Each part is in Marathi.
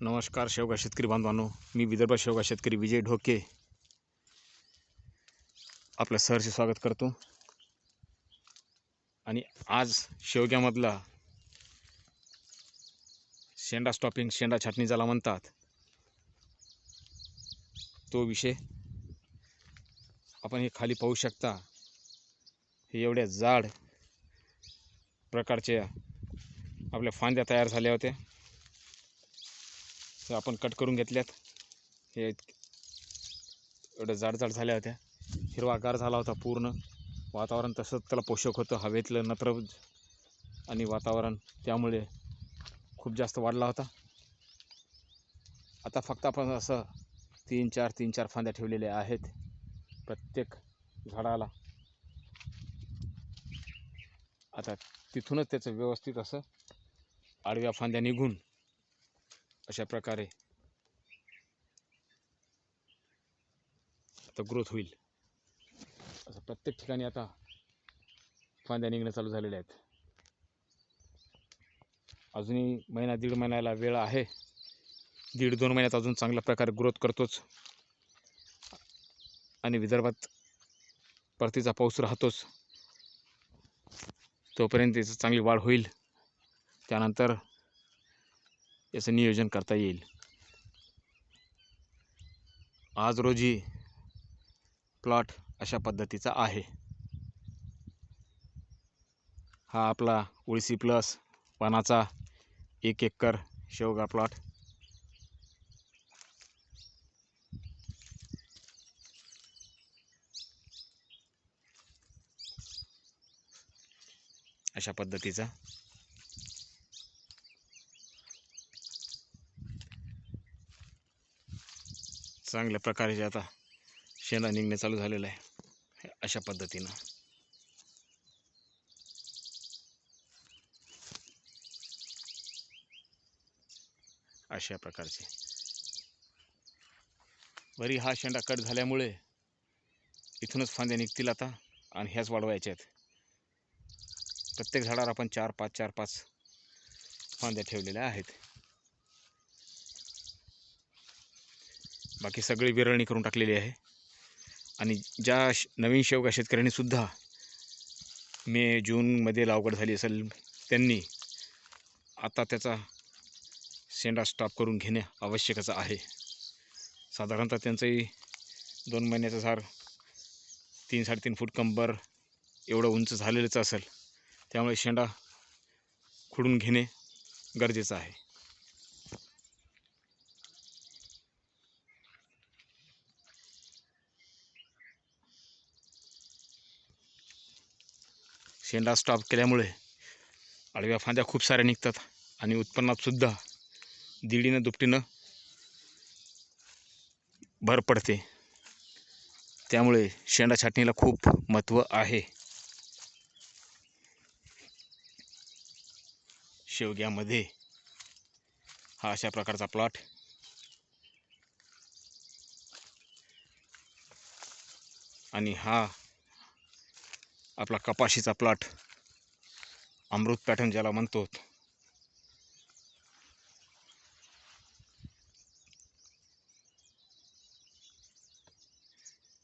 नमस्कार शेवगा शेतकरी बांधवांनो. मी विदर्भ शेवगा शेतकरी विजय ढोके. आपलं सहर्ष स्वागत करतो. आणि आज शेवग्यामधला शेंडा स्टॉपिंग शेंडा छाटणी ज्याला म्हणतात तो विषय आपण हे खाली पाहू शकता. हे एवढ्या जाड प्रकारच्या आपल्या फांद्या तयार झाल्या होत्या. आपण कट करून घेतल्यात. हे एवढं जाड जाड झाल्या होत्या. हिरवागार झाला होता पूर्ण. वातावरण तसंच त्याला पोषक होतं. हवेतलं नत्र आणि वातावरण त्यामुळे खूप जास्त वाढला होता. आता फक्त आपण असं तीन चार तीन चार फांद्या ठेवलेल्या आहेत. प्रत्येक झाडाला. आता तिथूनच त्याचं व्यवस्थित असं आडव्या फांद्या निघून अशा प्रकारे. आता ग्रोथ होईल. असं प्रत्येक ठिकाणी आता फांद्या निघणं चालू झालेल्या आहेत. अजूनही महिना दीड महिन्याला वेळ आहे. दीड दोन महिन्यात अजून चांगल्या प्रकारे ग्रोथ करतोच. आणि विदर्भात परतीचा पाऊस राहतोच. तोपर्यंत याची चांगली वाढ होईल. त्यानंतर याचं नियोजन करता येईल. आज रोजी प्लॉट अशा पद्धतीचा आहे. हा आपला उळसी प्लस पानाचा एक एकर शेवगा प्लॉट. अशा पद्धतीचा चांगल्या प्रकारे आता शेंडा निघणे चालू झालेलं आहे अशा पद्धतीनं. अशा प्रकारचे. वरी हा शेंडा कट झाल्यामुळे इथूनच फांद्या निघतील आता आणि ह्याच वाढवायच्या आहेत. प्रत्येक झाडावर आपण चार पाच चार पाच फांद्या ठेवलेल्या आहेत. बाकी सगळी विरळणी करून टाकलेली आहे. आणि ज्या श नवीन शेवगा शेतकऱ्यांनीसुद्धा मे जूनमध्ये लागवड झाली असेल त्यांनी आता त्याचा शेंडा स्टॉप करून घेणे आवश्यकच आहे. साधारणतः त्यांचंही दोन महिन्याचं सार तीन साडेतीन फूट कंबर एवढं उंच झालेलंच असेल. त्यामुळे शेंडा खुडून घेणे गरजेचं आहे. शेंडा स्टॉप केल्यामुळे आडव्या फांद्या खूप साऱ्या निघतात आणि उत्पन्नातसुद्धा दिडीनं दीडीनं दुपटीनं भर पडते. त्यामुळे शेंडा छाटणीला खूप महत्त्व आहे. शेवग्यामध्ये हा अशा प्रकारचा प्लॉट आणि हा आपला कपाशीचा प्लॉट अमृत पॅटर्न ज्याला म्हणतो.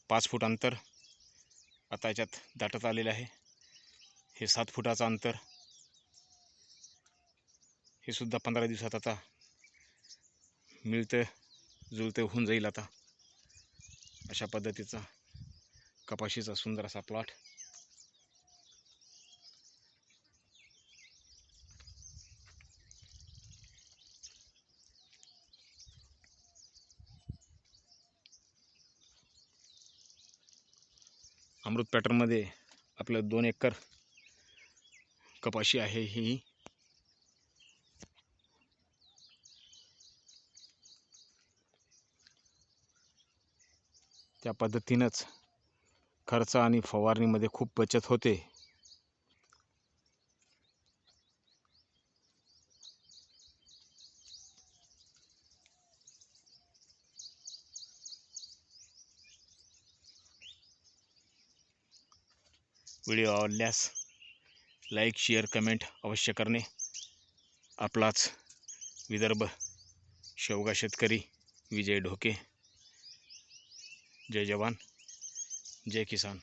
पाच फूट अंतर आता याच्यात दाटत आलेलं आहे. हे सात फुटाचं अंतर. हे सुद्धा पंधरा दिवसात आता मिळतं जुळतं होऊन जाईल आता. अशा पद्धतीचा कपाशीचा सुंदर असा प्लॉट. अमृत पॅटर्नमध्ये आपलं दोन एकर कपाशी आहे ही. त्या पद्धतीनंच खर्च आणि फवारणीमध्ये खूप बचत होते. व्हिडिओ आवडल्यास लाईक शेअर कमेंट अवश्य करणे. आपलाच विदर्भ शेवगा शेतकरी विजय ढोके. जय जवान जय किसान.